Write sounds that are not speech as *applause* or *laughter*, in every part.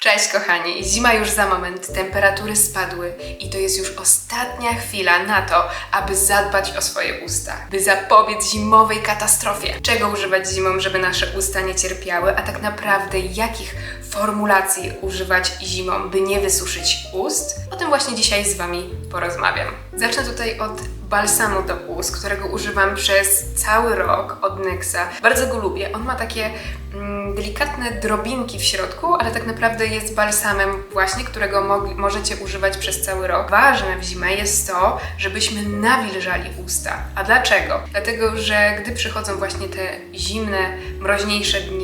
Cześć kochani, zima już za moment, temperatury spadły. I to jest już ostatnia chwila na to, aby zadbać o swoje usta, by zapobiec zimowej katastrofie. Czego używać zimą, żeby nasze usta nie cierpiały, a tak naprawdę jakich formulacji używać zimą, by nie wysuszyć ust? O tym właśnie dzisiaj z Wami porozmawiam. Zacznę tutaj od balsamu do ust, którego używam przez cały rok od NYXa. Bardzo go lubię. On ma takie mm, delikatne drobinki w środku, ale tak naprawdę jest balsamem właśnie, którego mo- możecie używać przez cały rok. Ważne w zimę jest to, żebyśmy nawilżali usta. A dlaczego? Dlatego, że gdy przychodzą właśnie te zimne, mroźniejsze dni,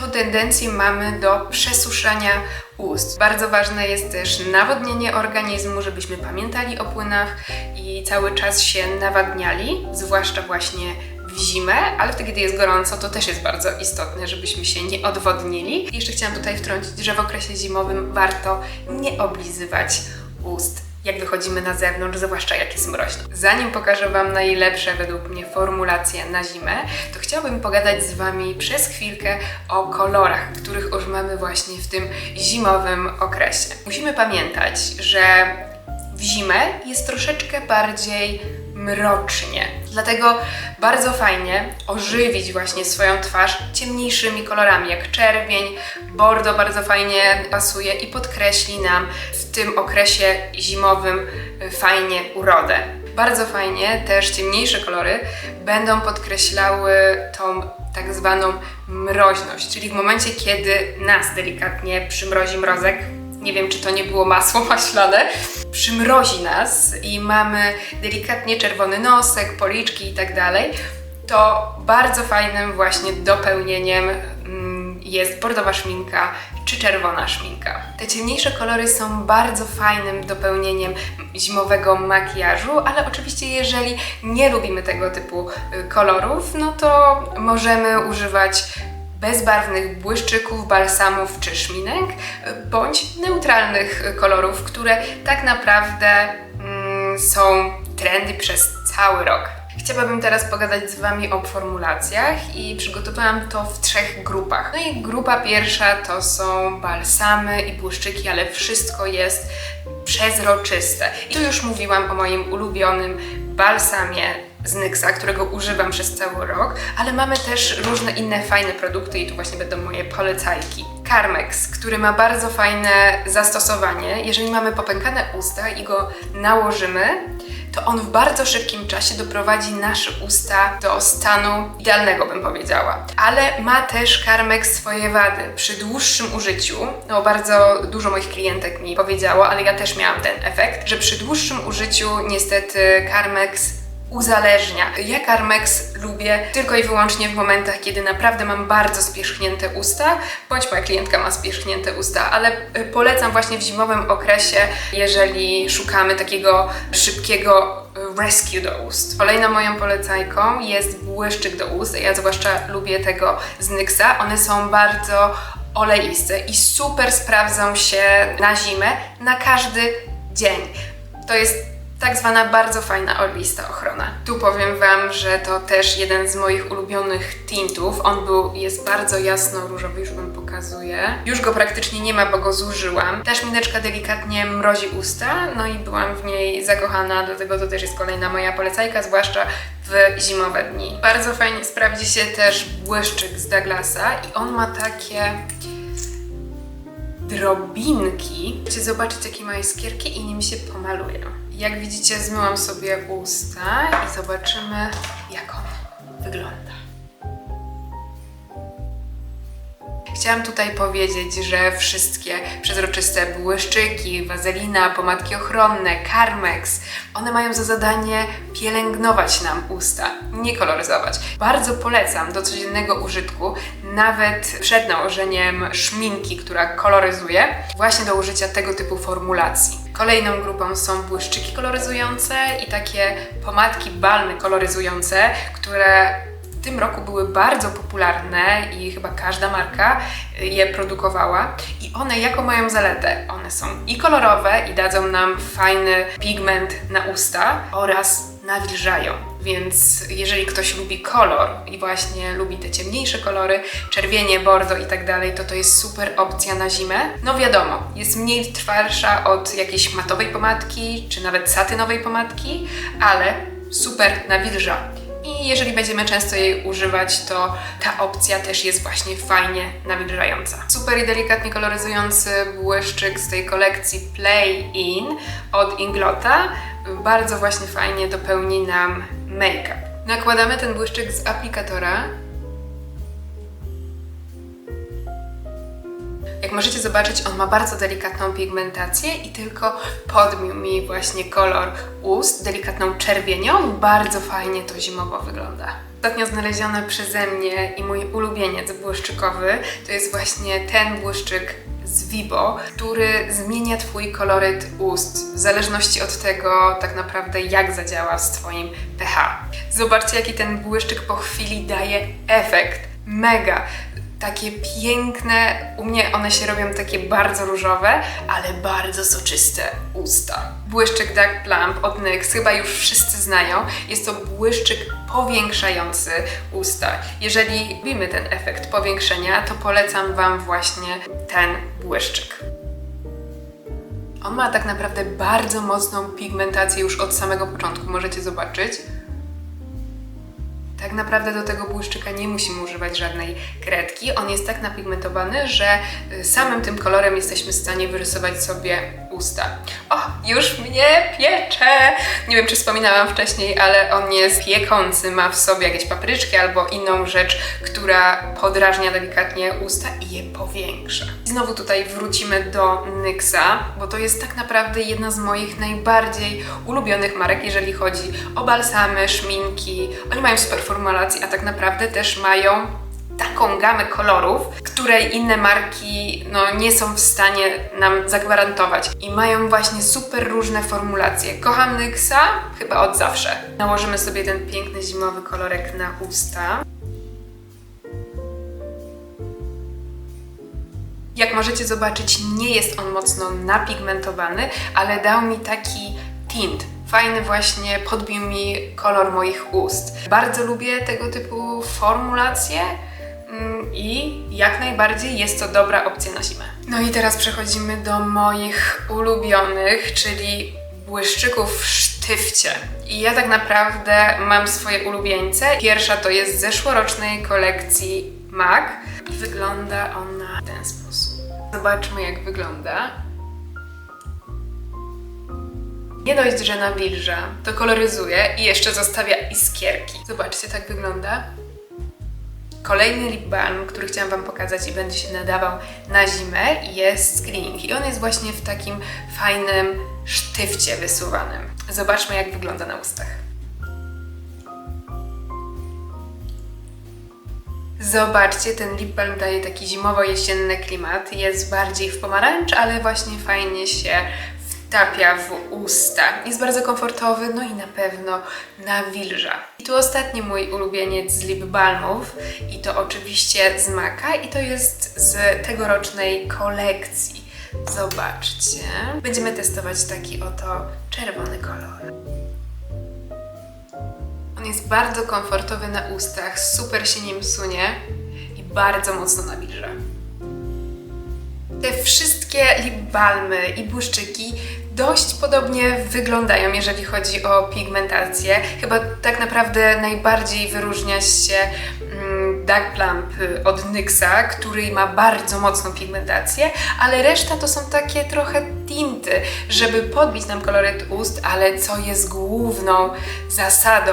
to tendencję mamy do przesuszania ust. Bardzo ważne jest też nawodnienie organizmu, żebyśmy pamiętali o płynach i cały czas się nawadniali, zwłaszcza właśnie w zimę, ale wtedy, kiedy jest gorąco, to też jest bardzo istotne, żebyśmy się nie odwodnili. Jeszcze chciałam tutaj wtrącić, że w okresie zimowym warto nie oblizywać ust jak wychodzimy na zewnątrz, zwłaszcza jak jest mroźno. Zanim pokażę Wam najlepsze według mnie formulacje na zimę, to chciałabym pogadać z Wami przez chwilkę o kolorach, których używamy właśnie w tym zimowym okresie. Musimy pamiętać, że w zimę jest troszeczkę bardziej mrocznie. Dlatego bardzo fajnie ożywić właśnie swoją twarz ciemniejszymi kolorami, jak czerwień, bordo bardzo fajnie pasuje i podkreśli nam w tym okresie zimowym fajnie urodę. Bardzo fajnie też ciemniejsze kolory będą podkreślały tą tak zwaną mroźność, czyli w momencie, kiedy nas delikatnie przymrozi mrozek, nie wiem, czy to nie było masło *laughs* maślane, przymrozi nas i mamy delikatnie czerwony nosek, policzki i tak dalej, to bardzo fajnym właśnie dopełnieniem mm, jest bordowa szminka czy czerwona szminka. Te ciemniejsze kolory są bardzo fajnym dopełnieniem zimowego makijażu, ale oczywiście jeżeli nie lubimy tego typu y, kolorów, no to możemy używać bezbarwnych błyszczyków, balsamów czy szminek, bądź neutralnych kolorów, które tak naprawdę mm, są trendy przez cały rok. Chciałabym teraz pogadać z Wami o formulacjach i przygotowałam to w trzech grupach. No i grupa pierwsza to są balsamy i błyszczyki, ale wszystko jest przezroczyste. I tu już mówiłam o moim ulubionym balsamie z Nyxa, którego używam przez cały rok, ale mamy też różne inne fajne produkty i tu właśnie będą moje polecajki. Carmex, który ma bardzo fajne zastosowanie. Jeżeli mamy popękane usta i go nałożymy, to on w bardzo szybkim czasie doprowadzi nasze usta do stanu idealnego, bym powiedziała. Ale ma też Carmex swoje wady. Przy dłuższym użyciu, no bardzo dużo moich klientek mi powiedziało, ale ja też miałam ten efekt, że przy dłuższym użyciu niestety Carmex uzależnia. Ja Carmex lubię tylko i wyłącznie w momentach, kiedy naprawdę mam bardzo spierzchnięte usta, bądź moja klientka ma spierzchnięte usta, ale y, polecam właśnie w zimowym okresie, jeżeli szukamy takiego szybkiego y, rescue do ust. Kolejną moją polecajką jest błyszczyk do ust. Ja zwłaszcza lubię tego z NYXa. One są bardzo oleiste i super sprawdzą się na zimę, na każdy dzień. To jest tak zwana bardzo fajna olista ochrona. Tu powiem Wam, że to też jeden z moich ulubionych tintów. On był, jest bardzo jasno różowy, już Wam pokazuję. Już go praktycznie nie ma, bo go zużyłam. Ta szmineczka delikatnie mrozi usta, no i byłam w niej zakochana, dlatego to też jest kolejna moja polecajka, zwłaszcza w zimowe dni. Bardzo fajnie sprawdzi się też błyszczyk z Douglasa i on ma takie drobinki. Chcecie zobaczyć, jakie ma iskierki i nim się pomaluje. Jak widzicie, zmyłam sobie usta i zobaczymy, jak on wygląda. Chciałam tutaj powiedzieć, że wszystkie przezroczyste błyszczyki, wazelina, pomadki ochronne, Carmex, one mają za zadanie pielęgnować nam usta, nie koloryzować. Bardzo polecam do codziennego użytku, nawet przed nałożeniem szminki, która koloryzuje, właśnie do użycia tego typu formulacji. Kolejną grupą są błyszczyki koloryzujące i takie pomadki balmy koloryzujące, które w tym roku były bardzo popularne i chyba każda marka je produkowała. I one jako mają zaletę, one są i kolorowe i dadzą nam fajny pigment na usta oraz nawilżają. Więc jeżeli ktoś lubi kolor i właśnie lubi te ciemniejsze kolory, czerwienie, bordo i tak dalej, to to jest super opcja na zimę. No wiadomo, jest mniej trwalsza od jakiejś matowej pomadki, czy nawet satynowej pomadki, ale super nawilża. I jeżeli będziemy często jej używać, to ta opcja też jest właśnie fajnie nawilżająca. Super i delikatnie koloryzujący błyszczyk z tej kolekcji Play In od Inglota bardzo właśnie fajnie dopełni nam make-up. Nakładamy ten błyszczyk z aplikatora. Jak możecie zobaczyć, on ma bardzo delikatną pigmentację i tylko podbił mi właśnie kolor ust delikatną czerwienią. Bardzo fajnie to zimowo wygląda. Ostatnio znaleziony przeze mnie i mój ulubieniec błyszczykowy to jest właśnie ten błyszczyk z Vibo, który zmienia Twój koloryt ust w zależności od tego tak naprawdę jak zadziała z Twoim pH. Zobaczcie jaki ten błyszczyk po chwili daje efekt. Mega! Takie piękne, u mnie one się robią takie bardzo różowe, ale bardzo soczyste usta. Błyszczyk Dark Plump od NYX chyba już wszyscy znają. Jest to błyszczyk powiększający usta. Jeżeli lubimy ten efekt powiększenia, to polecam Wam właśnie ten błyszczyk. On ma tak naprawdę bardzo mocną pigmentację już od samego początku, możecie zobaczyć. Tak naprawdę do tego błyszczyka nie musimy używać żadnej kredki. On jest tak napigmentowany, że y, samym tym kolorem jesteśmy w stanie wyrysować sobie usta. O, już mnie piecze! Nie wiem, czy wspominałam wcześniej, ale on jest piekący, ma w sobie jakieś papryczki albo inną rzecz, która podrażnia delikatnie usta i je powiększa. Znowu tutaj wrócimy do NYXa, bo to jest tak naprawdę jedna z moich najbardziej ulubionych marek, jeżeli chodzi o balsamy, szminki. Oni mają super formulacji, a tak naprawdę też mają taką gamę kolorów, której inne marki no, nie są w stanie nam zagwarantować. I mają właśnie super różne formulacje. Kocham NYXa chyba od zawsze. Nałożymy sobie ten piękny zimowy kolorek na usta. Jak możecie zobaczyć, nie jest on mocno napigmentowany, ale dał mi taki tint. Fajny właśnie podbił mi kolor moich ust. Bardzo lubię tego typu formulacje i jak najbardziej jest to dobra opcja na zimę. No i teraz przechodzimy do moich ulubionych, czyli błyszczyków w sztywcie. I ja tak naprawdę mam swoje ulubieńce. Pierwsza to jest z zeszłorocznej kolekcji MAC wygląda ona w ten sposób. Zobaczmy jak wygląda. Nie dość, że nawilża, to koloryzuje i jeszcze zostawia iskierki. Zobaczcie, tak wygląda. Kolejny lip balm, który chciałam Wam pokazać i będzie się nadawał na zimę jest Screening i on jest właśnie w takim fajnym sztywcie wysuwanym. Zobaczmy jak wygląda na ustach. Zobaczcie, ten lip balm daje taki zimowo-jesienny klimat. Jest bardziej w pomarańcz, ale właśnie fajnie się wtapia w usta. Jest bardzo komfortowy, no i na pewno nawilża. I tu ostatni mój ulubieniec z lip balmów i to oczywiście z Maka i to jest z tegorocznej kolekcji. Zobaczcie. Będziemy testować taki oto czerwony kolor. On jest bardzo komfortowy na ustach, super się nim sunie i bardzo mocno nawilża. Te wszystkie lip balmy i błyszczyki dość podobnie wyglądają, jeżeli chodzi o pigmentację. Chyba tak naprawdę najbardziej wyróżnia się mm, Dark Plump od NYXa, który ma bardzo mocną pigmentację, ale reszta to są takie trochę tinty, żeby podbić nam koloryt ust, ale co jest główną zasadą,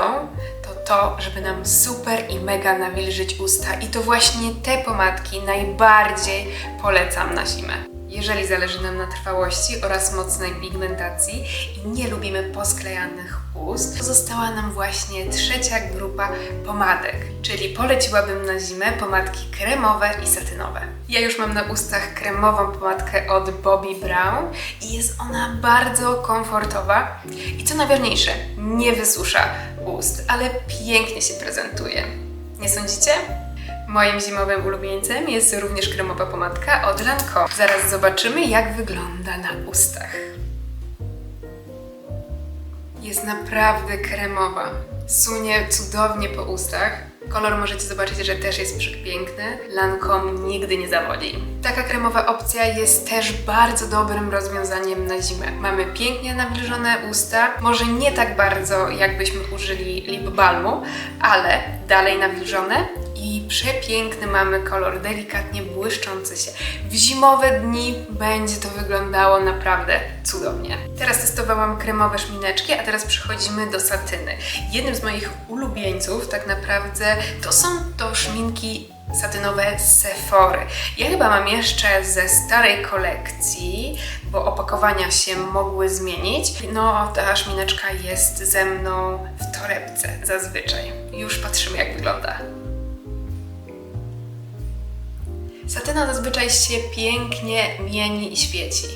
to to, żeby nam super i mega nawilżyć usta. I to właśnie te pomadki najbardziej polecam na zimę. Jeżeli zależy nam na trwałości oraz mocnej pigmentacji i nie lubimy posklejanych ust, to została nam właśnie trzecia grupa pomadek, czyli poleciłabym na zimę pomadki kremowe i satynowe. Ja już mam na ustach kremową pomadkę od Bobbi Brown i jest ona bardzo komfortowa i co najważniejsze, nie wysusza ust, ale pięknie się prezentuje. Nie sądzicie? Moim zimowym ulubieńcem jest również kremowa pomadka od Lancome. Zaraz zobaczymy, jak wygląda na ustach. Jest naprawdę kremowa. Sunie cudownie po ustach. Kolor możecie zobaczyć, że też jest przepiękny. Lancome nigdy nie zawodzi. Taka kremowa opcja jest też bardzo dobrym rozwiązaniem na zimę. Mamy pięknie nawilżone usta, może nie tak bardzo jakbyśmy użyli lip balmu, ale dalej nawilżone przepiękny mamy kolor, delikatnie błyszczący się. W zimowe dni będzie to wyglądało naprawdę cudownie. Teraz testowałam kremowe szmineczki, a teraz przechodzimy do satyny. Jednym z moich ulubieńców tak naprawdę to są to szminki satynowe z Sephory. Ja chyba mam jeszcze ze starej kolekcji, bo opakowania się mogły zmienić. No, ta szmineczka jest ze mną w torebce zazwyczaj. Już patrzymy jak wygląda. Satyna zazwyczaj się pięknie mieni i świeci.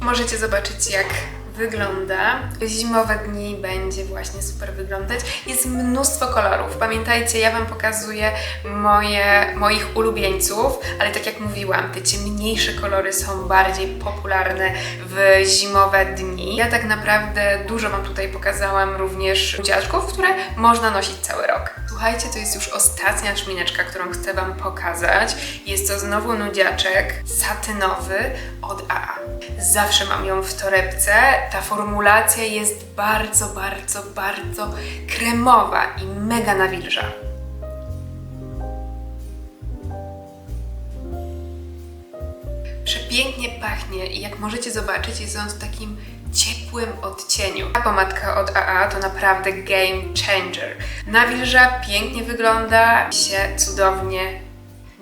Możecie zobaczyć, jak wygląda. Zimowe dni będzie właśnie super wyglądać. Jest mnóstwo kolorów. Pamiętajcie, ja Wam pokazuję moje, moich ulubieńców, ale tak jak mówiłam, te ciemniejsze kolory są bardziej popularne w zimowe dni. Ja tak naprawdę dużo Wam tutaj pokazałam również nudziaczków, które można nosić cały rok. Słuchajcie, to jest już ostatnia szmineczka, którą chcę Wam pokazać. Jest to znowu nudziaczek satynowy od AA. Zawsze mam ją w torebce. Ta formulacja jest bardzo, bardzo, bardzo kremowa i mega nawilża. Przepięknie pachnie i jak możecie zobaczyć, jest on w takim ciepłym odcieniu. Ta pomadka od AA to naprawdę game changer. Nawilża, pięknie wygląda, się cudownie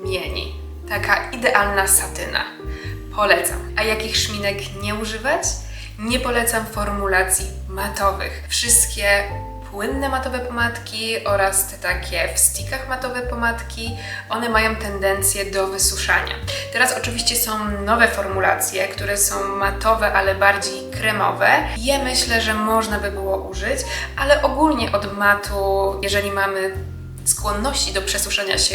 mieni. Taka idealna satyna. Polecam. A jakich szminek nie używać? Nie polecam formulacji matowych. Wszystkie płynne matowe pomadki oraz te takie w stickach matowe pomadki, one mają tendencję do wysuszania. Teraz oczywiście są nowe formulacje, które są matowe, ale bardziej kremowe. Je myślę, że można by było użyć, ale ogólnie od matu, jeżeli mamy skłonności do przesuszenia się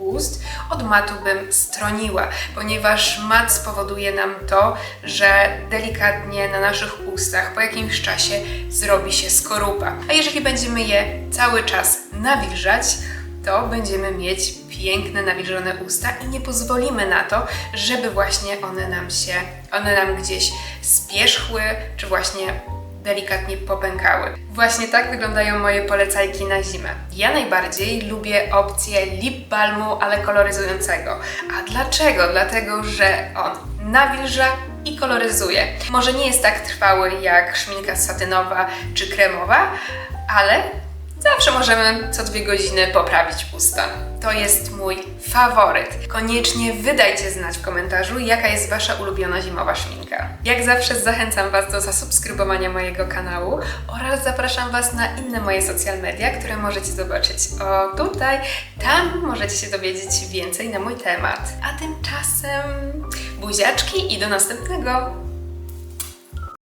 ust, od matu bym stroniła, ponieważ mat spowoduje nam to, że delikatnie na naszych ustach po jakimś czasie zrobi się skorupa. A jeżeli będziemy je cały czas nawilżać, to będziemy mieć piękne, nawilżone usta i nie pozwolimy na to, żeby właśnie one nam się, one nam gdzieś spierzchły, czy właśnie delikatnie popękały. Właśnie tak wyglądają moje polecajki na zimę. Ja najbardziej lubię opcję lip balmu, ale koloryzującego. A dlaczego? Dlatego, że on nawilża i koloryzuje. Może nie jest tak trwały jak szminka satynowa czy kremowa, ale Zawsze możemy co dwie godziny poprawić usta. To jest mój faworyt. Koniecznie wydajcie znać w komentarzu, jaka jest Wasza ulubiona zimowa szminka. Jak zawsze zachęcam Was do zasubskrybowania mojego kanału oraz zapraszam Was na inne moje social media, które możecie zobaczyć o tutaj. Tam możecie się dowiedzieć więcej na mój temat. A tymczasem buziaczki i do następnego!